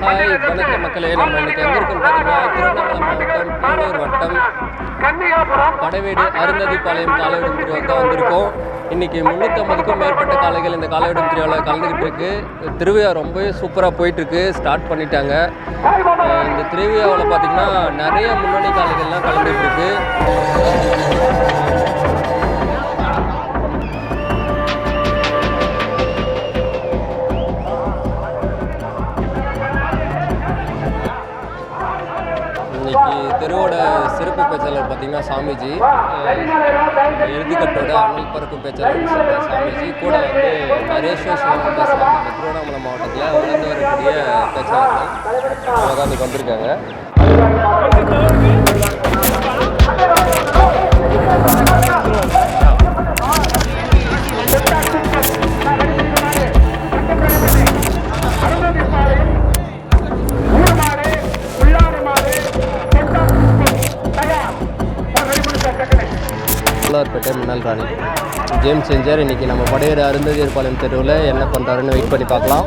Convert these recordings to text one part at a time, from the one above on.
Hi வணக்கம் மக்களே நம்ம இன்னைக்கு எங்க இருக்கோம்னு பார்த்தீங்கன்னா திருவண்ணாமலை மாவட்டம் கூடூர் வட்டம் படைவேடு அருந்ததிப்பாளையம் காலையிடும் திருவிழா தான் வந்திருக்கோம் இன்னைக்கு முந்நூற்றம்பதுக்கும் மேற்பட்ட காளைகள் இந்த காலையிடும் திருவிழாவில் கலந்துக்கிட்டு இருக்கு திருவிழா ரொம்பவே சூப்பராக போயிட்டு இருக்கு ஸ்டார்ட் பண்ணிட்டாங்க இந்த திருவிழாவில் பார்த்தீங்கன்னா நிறைய முன்னணி காளைகள்லாம் கலந்துட்டு இருக்கு இன்னைக்கு சிறப்பு பேச்சாளர் பார்த்தீங்கன்னா சாமிஜி. எழுதிக்கட்டோட எழுதுகட்டோட பறக்கும் பேச்சாளர் சாமிஜி கூட வந்து நரேஸ்வர் சிவம் பேசுகிறாங்க திருவண்ணாமலை மாவட்டத்தில் வளர்ந்து வரக்கூடிய பேச்சாளர்கள் அவங்க வந்திருக்காங்க. செஞ்சார். இன்னைக்கு நம்ம படையர் அருந்ததியர் பாளையம் தெருவில் என்ன பண்ணுறாருன்னு வெயிட் பண்ணி பார்க்கலாம்.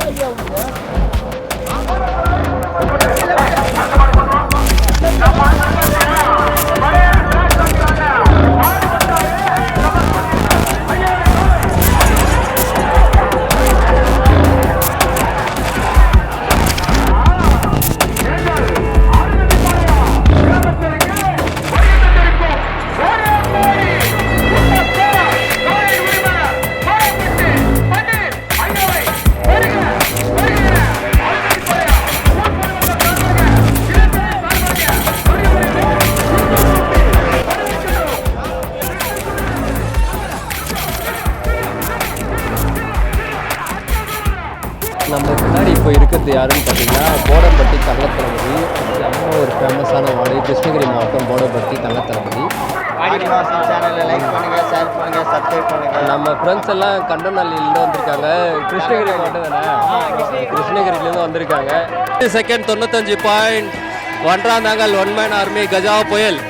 செகண்ட் தொண்ணூத்தஞ்சு பாயிண்ட் ஒன்றாம் நாங்கள் ஒன் மேன் ஆர்மி கஜா புயல்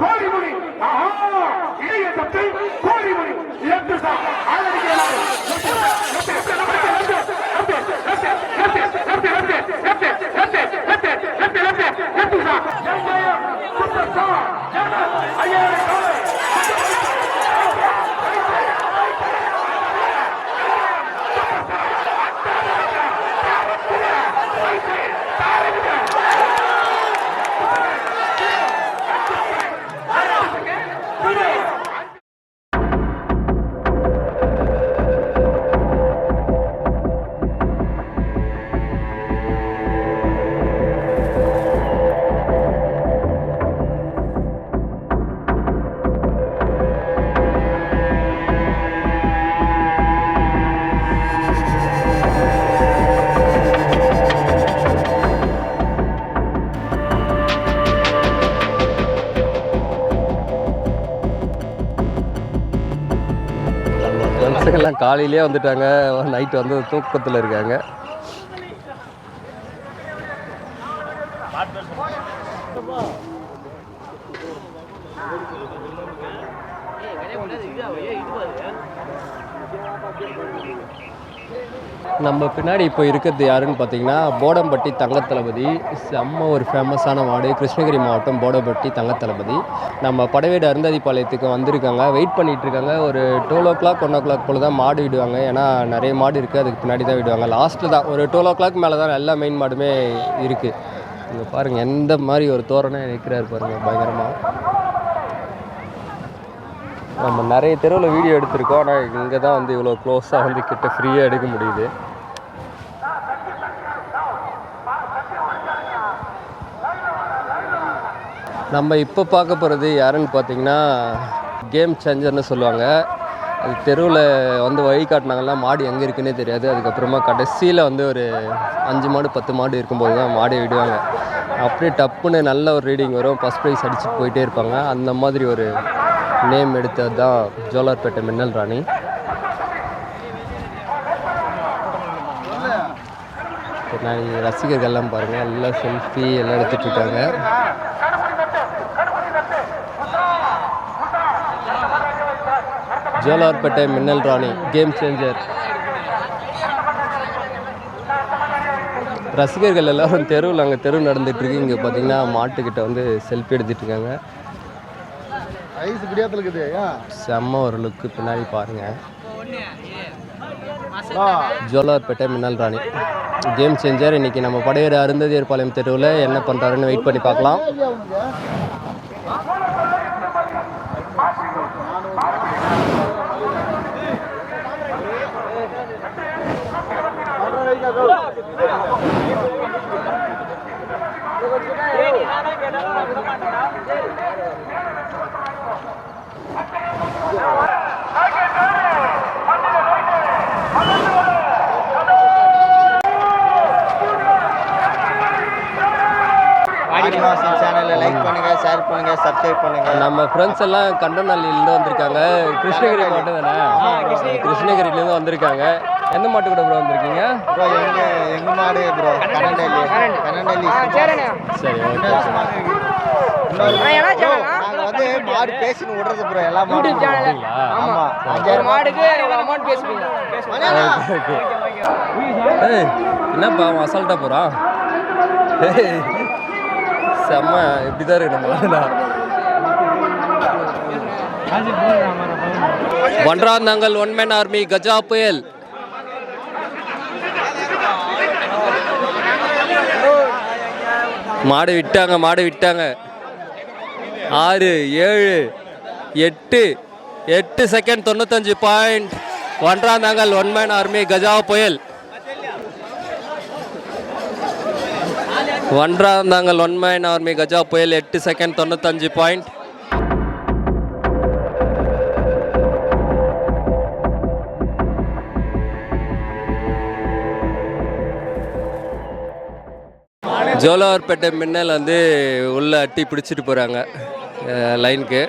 கோழிமொழி இளைய சத்தை கோழிமொழி இழந்து ஐயா எல்லாரும் எல்லாம் காலையிலே வந்துட்டாங்க. நைட்டு வந்து தூக்கத்தில் இருக்காங்க. நம்ம பின்னாடி இப்போ இருக்கிறது யாருன்னு பார்த்தீங்கன்னா போடம்பட்டி தங்கத்தளபதி செம்ம ஒரு ஃபேமஸான மாடு கிருஷ்ணகிரி மாவட்டம் போடம்பட்டி தங்கத்தளபதி. நம்ம படவேடு அருந்ததிப்பாளையத்துக்கு வந்திருக்காங்க. வெயிட் பண்ணிகிட்டு இருக்காங்க. ஒரு twelve o'clock one o'clock போல் தான் மாடு விடுவாங்க. ஏன்னா நிறைய மாடு இருக்குது அதுக்கு பின்னாடி தான் விடுவாங்க. லாஸ்ட்டில் தான். ஒரு டுவெல் ஓ கிளாக் மேலே தான் எல்லா மெயின் மாடுமே இருக்குது இங்கே பாருங்கள் எந்த மாதிரி ஒரு தோரணை நிற்கிறாரு பாருங்கள் பயங்கரமாக நம்ம நிறைய தெருவில் வீடியோ எடுத்திருக்கோம். ஆனால் இங்கே தான் வந்து இவ்வளோ க்ளோஸாக வந்து கிட்ட ஃப்ரீயாக எடுக்க முடியுது. நம்ம இப்போ பார்க்க போகிறது யாருன்னு பார்த்தீங்கன்னா கேம் சேஞ்சர்னு சொல்லுவாங்க. அது தெருவில் வந்து வழி காட்டினாங்கன்னா மாடு எங்கே இருக்குன்னே தெரியாது. அதுக்கப்புறமா கடைசியில் வந்து ஒரு அஞ்சு மாடு பத்து மாடு இருக்கும்போது தான் மாடை விடுவாங்க. அப்படியே டப்புன்னு நல்ல ஒரு ரீடிங் வரும். ஃபஸ்ட் ப்ரைஸ் அடிச்சுட்டு போயிட்டே இருப்பாங்க. அந்த மாதிரி ஒரு நேம் எடுத்தது தான் ஜோலார்பேட்டை மின்னல் ராணி. பின்னாடி ரசிகர்கள்லாம் பாருங்கள் எல்லாம் செல்ஃபி எல்லாம் எடுத்துட்டு இருக்காங்க. ஜோலார்பேட்டை மின்னல் ராணி கேம் சேஞ்சர் ரசிகர்கள் எல்லாரும் தெருவில் அங்கே தெரு நடந்துட்டு இருக்கு. இங்கே பார்த்தீங்கன்னா மாட்டுக்கிட்ட வந்து செல்ஃபி ஏன் செம்ம ஒரு லுக்கு பின்னாடி பாருங்க. ஜோலார்பேட்டை மின்னல் ராணி. கேம் சேஞ்சர் இன்னைக்கு நம்ம படையர் அருந்ததியர் பாளையம் தெருவில் என்ன பண்ணுறாருன்னு வெயிட் பண்ணி பார்க்கலாம். பண்ணுங்க சப்ஸ்கிரைப் பண்ணுங்க. நம்ம ஃப்ரெண்ட்ஸ் எல்லாம் கண்டநல்லியிலேருந்து வந்திருக்காங்க. கிருஷ்ணகிரி மாவட்டம் தானே? கிருஷ்ணகிரிலேருந்து வந்திருக்காங்க. எந்த மாட்டு கூட ப்ரோ வந்திருக்கீங்க? ப்ரோ எங்க எங்க மாடு ப்ரோ கனண்டல்லி கனண்டல்லி சரி ஓகே வந்து மாடு பேசின்னு விடுறது ப்ரோ எல்லா. அப்படிங்களா? ஆமா. அஞ்சாயிரம் மாடுக்கு அமௌண்ட் பேசுவீங்க. என்னப்பா அவன் அசால்ட்டாக போகிறான் செம்ம இப்படி தான் இருக்கு நம்ம ஒன்றாந்தாங்கல் ஒன்மேன் ஆர்மி கஜா புயல். மாடு விட்டாங்க மாடு விட்டாங்க. ஆறு ஏழு எட்டு எட்டு செகண்ட் தொண்ணூத்தஞ்சு point Onranthangal one man army Gaja புயல். ஒன்றாந்தாங்கல் ஒன்மையன் ஆர்மி கஜா புயல் எட்டு செகண்ட் தொண்ணூத்தஞ்சு பாயிண்ட் ஜோலாவர்பேட்டை மின்னல் வந்து உள்ளே அட்டி பிடிச்சிட்டு போகிறாங்க லைனுக்கு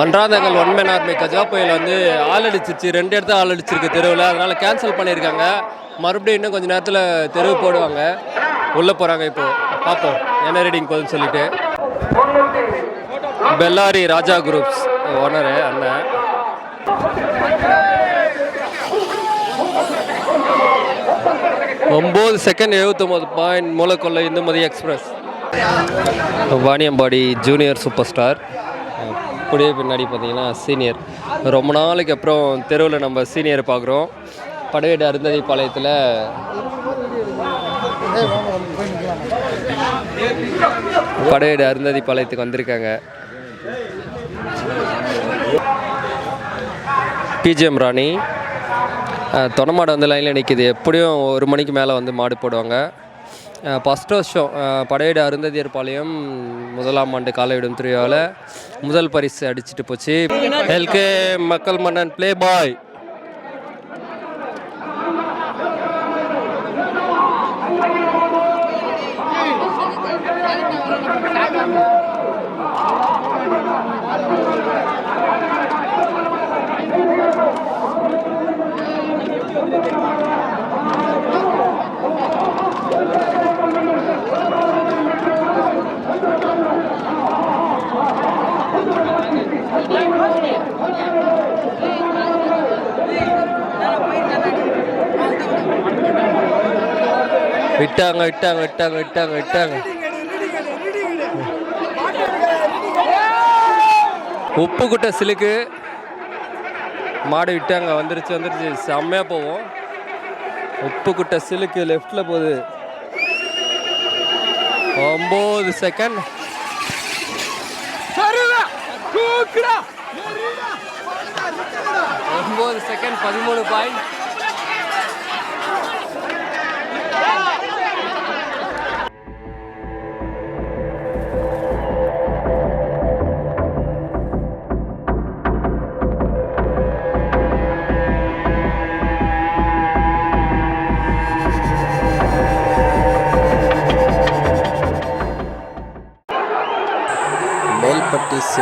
ஒன்றாந்தங்கள் ஒன்மேன் ஆர்மி கஜா புயல் வந்து ஆள் அடிச்சிருச்சு ரெண்டு இடத்துல ஆள் அடிச்சிருக்கு தெருவில். அதனால் கேன்சல் பண்ணியிருக்காங்க. மறுபடியும் இன்னும் கொஞ்சம் நேரத்தில் தெருவு போடுவாங்க. உள்ளே போகிறாங்க இப்போ. பார்ப்போம். என்ன ரீடிங் போகுதுன்னு சொல்லிட்டு. பெல்லாரி ராஜா குரூப்ஸ் ஓனரு அண்ணன். ஒம்பது second எழுபத்தொம்போது point Moolakollai Indumathi express Vaniyambadi junior super star அப்படியே பின்னாடி பார்த்தீங்கன்னா சீனியர் ரொம்ப நாளைக்கு அப்புறம் தெருவில் நம்ம சீனியர் பார்க்குறோம். படையேடு அருந்ததி பாளையத்தில் படையேடு அருந்ததி பாளையத்துக்கு வந்திருக்காங்க. பிஜிஎம் ராணி அஹ், மாடு வந்து லைனில் நிற்கிது எப்படியும் ஒரு மணிக்கு மேலே வந்து மாடு போடுவாங்க. ஃபஸ்ட் வருஷம் படையீடு அருந்ததியர் பாளையம் முதலாம் ஆண்டு காலையிடும் திருவிழாவில் முதல் பரிசு அடிச்சிட்டு போச்சு. எல்கே மக்கள் மன்னன் ப்ளே பாய் விட்டாங்க விட்டாங்க விட்டாங்க விட்டாங்க விட்டாங்க. உப்புக்குட்டை சிலுக்கு. மாடு விட்டு அங்கே வந்துருச்சு வந்துருச்சு. செம்மையாக போவோம். உப்புக்குட்ட சிலுக்கு லெஃப்டில் போகுது. ஒம்பது செகண்ட் ஒம்பது செகண்ட் பதிமூணு பாயிண்ட்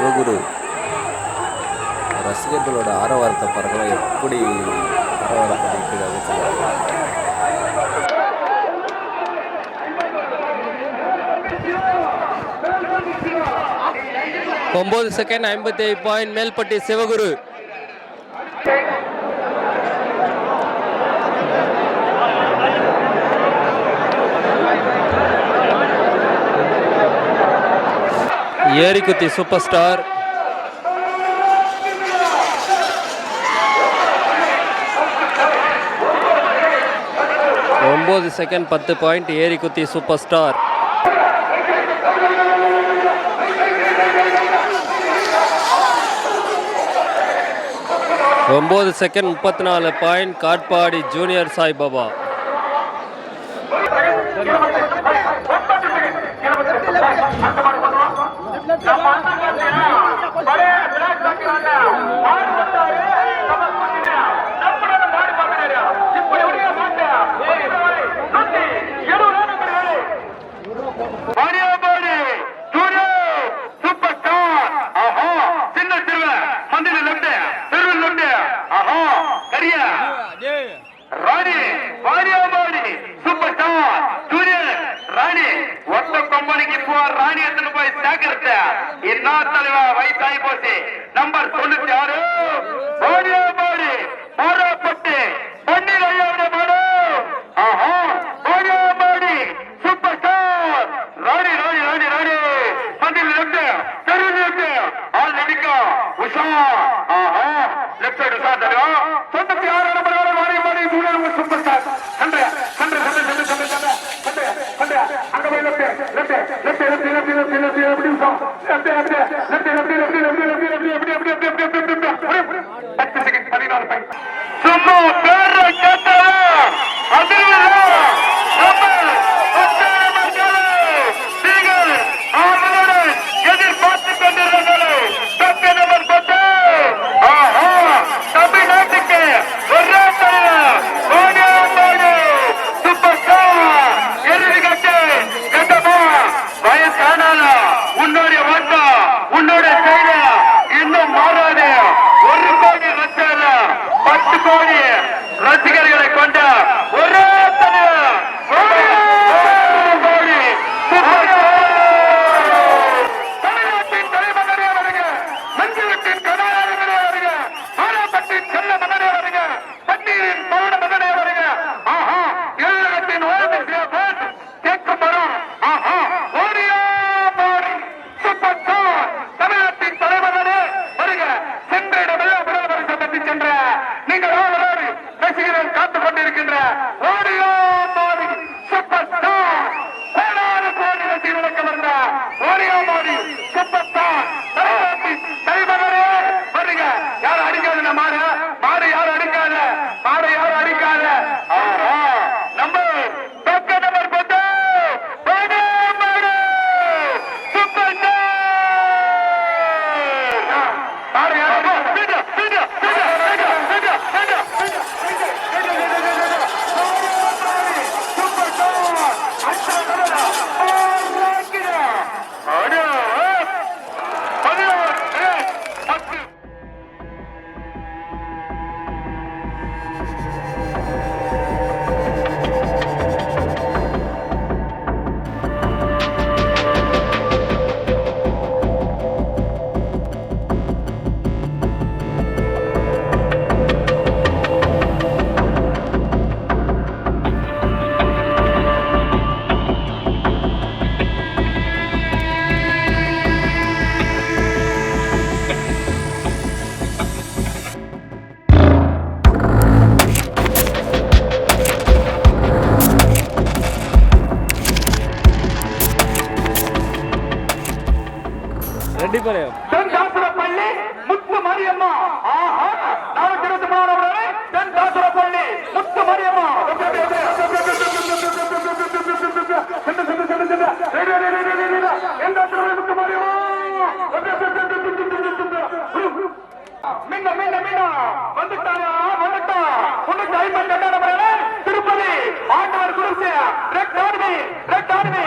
சிவகுரு. ரசிகர்களோட ஆரவாரத்தை பாருங்களா எப்படி ஆரவாரப்பட்டிருக்கிறாங்க ஒன்பது செகண்ட் ஐம்பத்தி ஐந்து point Melpatti Sivaguru. Erikuthi super star ஒம்பது செகண்ட் பத்து பாயிண்ட் ஏரிக்குத்தி சூப்பர் ஸ்டார் ஒம்பது செகண்ட் முப்பத்தி நாலு point Katpadi junior Saibaba. Come on, come on. Super தென் தாசுரப்பள்ளி முத்து மரியம்மா. ஆஹா நானூத்தி இருபத்தி மூணாவது தென் தாசுரப்பள்ளி முத்து மரியம்மா. மின்ன மின்ன மின்ன. வந்துட்டாயா? வந்துட்டா உனக்கு ஐம்பது கட்டணம் திருப்பதி ஆண்டவர் குருசியா ரெட் ஆர்மி ரெட் ஆர்மி.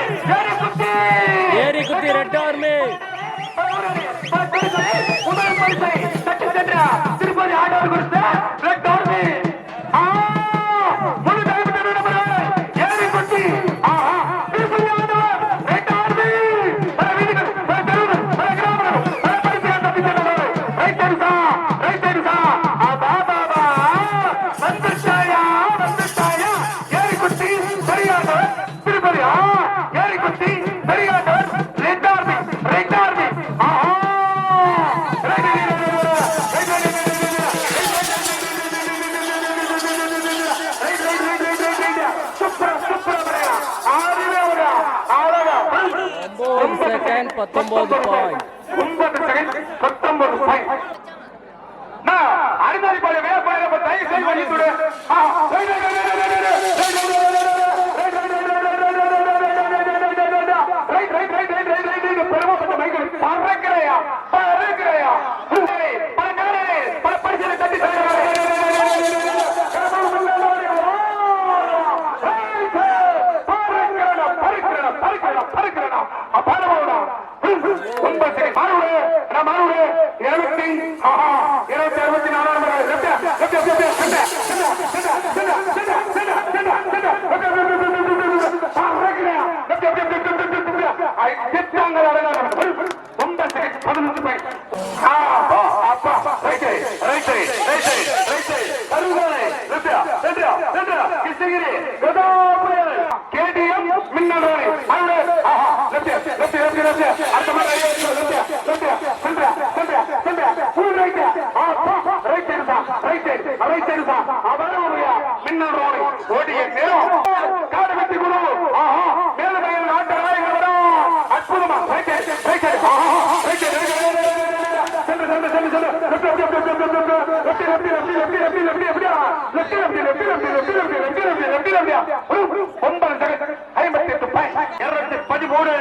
பதிமூணு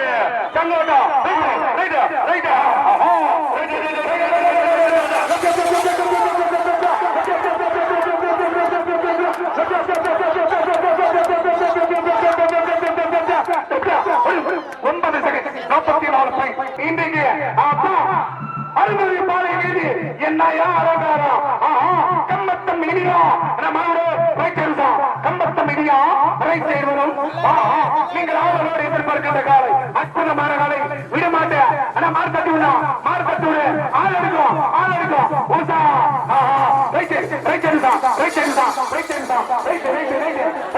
கல்லோட்டா ரைட் ரைட் ரைட் நாற்பத்தி நாலு பை. இன்றைக்கு அப்பா அறுபது பாலை மீது என்னையா அழகாரா கம்பத்தம் இனியா நம்மளோட பிரைச்சரிசா கம்பத்தம் இனியா பிரைச் செய்வனும் நீங்கள் ஆவலோடு எதிர்பார்க்கின்ற காலை. அற்புதமான காலை விடமாட்டேன். ஆனா மார் கட்டி விடா மார் கட்டி விடு ஆள் எடுக்கும் ஆள் எடுக்கும் ஊசா right right right right right right right right right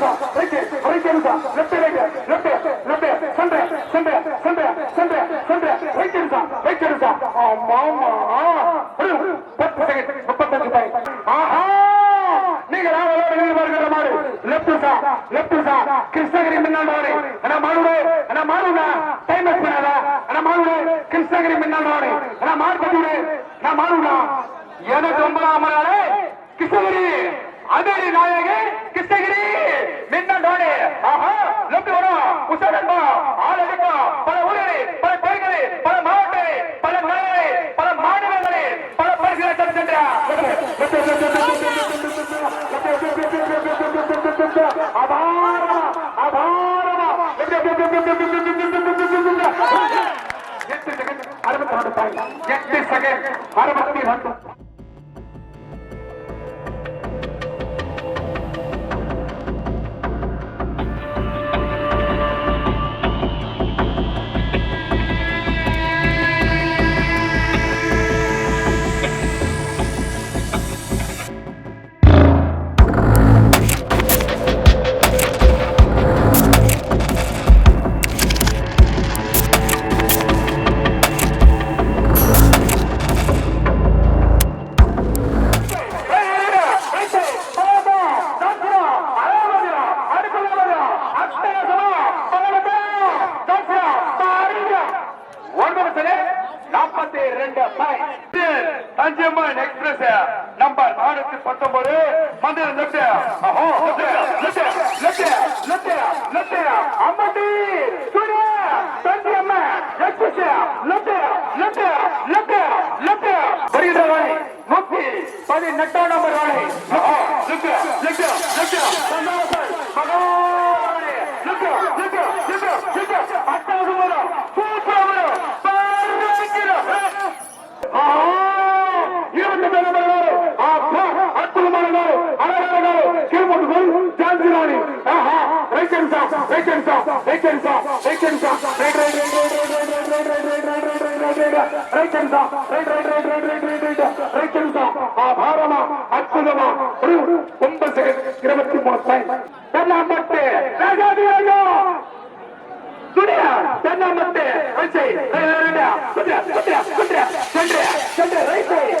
எடுத்தா ரைட் ரைட் எடுத்தா left right left left centre centre centre centre centre right எடுத்தா ரைட் எடுத்தா மாமா வேண்டும் नट्टा नंबर वाले ಹಾ சாப் ரைட் ஹேண்ட் சாப் ரைட் ஹேண்ட் சாப் ரைட் ஹேண்ட் சாப் right right right right right right right right right right right right hand சாப் right right right right right right right right hand சாப் ஆபாரமா அற்புதமா ஒரு ஒன்பது செகண்ட் இருபத்தி மூணு டைம் எல்லாம் பட்டு ராஜாதி ராஜா துணியா தென்னாமத்து ரைட் சைடு ரெண்டா சுத்ரா சுத்ரா சுத்ரா சென்ட்ரா சென்ட்ரா ரைட் சைடு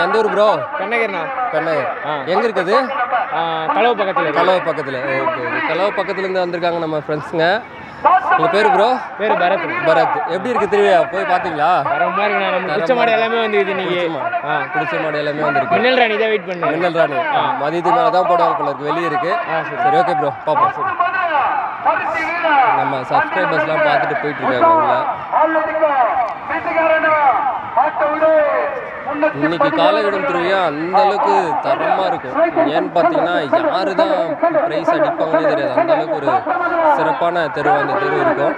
எந்த ஊர் ப்ரோ கண்ணகிர்ண்ணா கண்ணகிர் எங்கே இருக்குது? கலவு பக்கத்தில் கலவு பக்கத்தில். ஓகே கலவு பக்கத்துலேருந்து வந்திருக்காங்க நம்ம ஃப்ரெண்ட்ஸுங்க உங்கள் பேர் ப்ரோ பேர் பரத். பரத். எப்படி இருக்குது திருவிழா? போய் பார்த்தீங்களா தரமாக இருக்கு. நம்ம பிடிச்ச மாடு எல்லாமே வந்துருக்குது நீங்கள் ஆ. பிடிச்ச மாடு எல்லாமே வந்துருக்கு. மின்னல் ராணி தான் வெயிட் பண்ணு. மின்னல் ராணி. மதியத்துக்கு மேலே தான் போடுவாங்க போல இருக்கு. வெளியே இருக்குது சரி. ஓகே ப்ரோ பார்ப்போம் நம்ம நம்ம சப்ஸ்கிரைபர்ஸ்லாம் பார்த்துட்டு போயிட்டு இருக்காங்க இன்னைக்கு காலையிடம் திருவிழா அந்த அளவுக்கு தரமா இருக்கும். ஏன்னு பார்த்தீங்கன்னா யாரு தான் ப்ரைஸ் அடிப்பாங்கன்னே தெரியாது. அந்த அளவுக்கு ஒரு சிறப்பான தெரு அந்த தெரு இருக்கும்.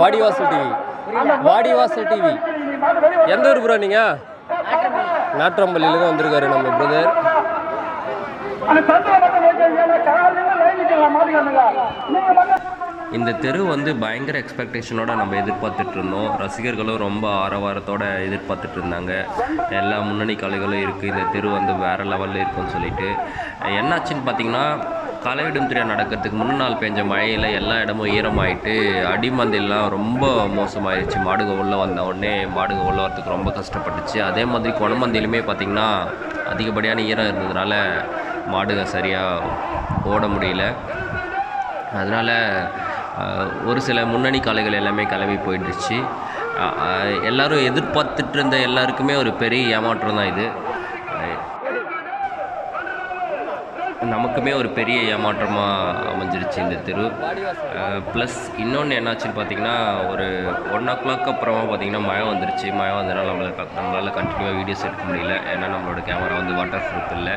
வாடிவாசல் டிவி வாடிவாசல் டிவி எந்த ஊர் ப்ரோ நீங்க? நாற்றம்பள்ளியிலேருந்து வந்திருக்காரு நம்ம பிரதர் இந்த தெரு வந்து பயங்கர எக்ஸ்பெக்டேஷனோட நம்ம எதிர்பார்த்துட்டு இருந்தோம். ரசிகர்களும் ரொம்ப ஆரவாரத்தோட எதிர்பார்த்துட்டு இருந்தாங்க. எல்லா முன்னணி கலைகளும் இருக்குது இந்த தெரு வந்து வேறு லெவலில் இருக்கும்னு சொல்லிட்டு. என்னாச்சுன்னு பார்த்தீங்கன்னா கலையிடும் திரையா நடக்கிறதுக்கு முன்னாள் பெஞ்ச மழையில் எல்லா இடமும் ஈரமாயிட்டு அடிமந்தையெல்லாம் ரொம்ப மோசமாயிருச்சு. மாடுக உள்ளே வந்த உடனே மாடுக உள்ளே வரத்துக்கு ரொம்ப கஷ்டப்பட்டுச்சு. அதே மாதிரி குணமந்தையிலுமே பார்த்திங்கன்னா அதிகப்படியான ஈரம் இருந்ததுனால மாடுகள் சரியாக ஓட முடியல. அதனால் ஒரு சில முன்னணி காளைகள் எல்லாமே கிளம்பி போயிடுச்சு. எல்லோரும் எதிர்பார்த்துட்டு இருந்த எல்லாருக்குமே ஒரு பெரிய ஏமாற்றம் தான் இது. நமக்குமே ஒரு பெரிய ஏமாற்றமாக அமைஞ்சிருச்சு இந்த தெரு. ப்ளஸ் இன்னொன்று என்னாச்சுன்னு பார்த்தீங்கன்னா ஒரு ஒன் ஓ கிளாக் அப்புறமா பார்த்தீங்கன்னா மழை வந்துருச்சு. மழை வந்ததுனால நம்மளுக்கு நம்மளால் கண்டினியூவாக வீடியோஸ் எடுக்க முடியல. ஏன்னா நம்மளோட கேமரா வந்து வாட்டர் ப்ரூஃப் இல்லை.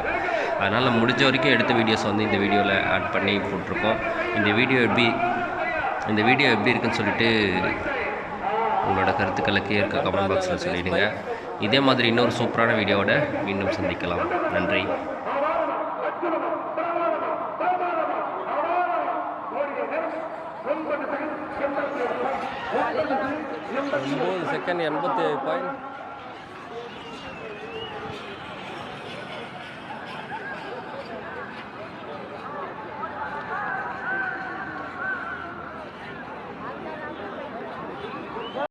அதனால் முடிஞ்ச வரைக்கும் எடுத்த வீடியோஸ் வந்து இந்த வீடியோவில் ஆட் பண்ணி போட்டிருக்கோம். இந்த வீடியோ எப்படி இந்த வீடியோ எப்படி இருக்குன்னு சொல்லிட்டு உங்களோட கருத்துக்களை கீழே இருக்க கமெண்ட் பாக்ஸில் சொல்லிவிடுங்க இதே மாதிரி இன்னொரு சூப்பரான வீடியோவோட மீண்டும் சந்திக்கலாம். நன்றி. ஒம்பது செகண்ட் எண்பத்தி ஏழு பாயிண்ட்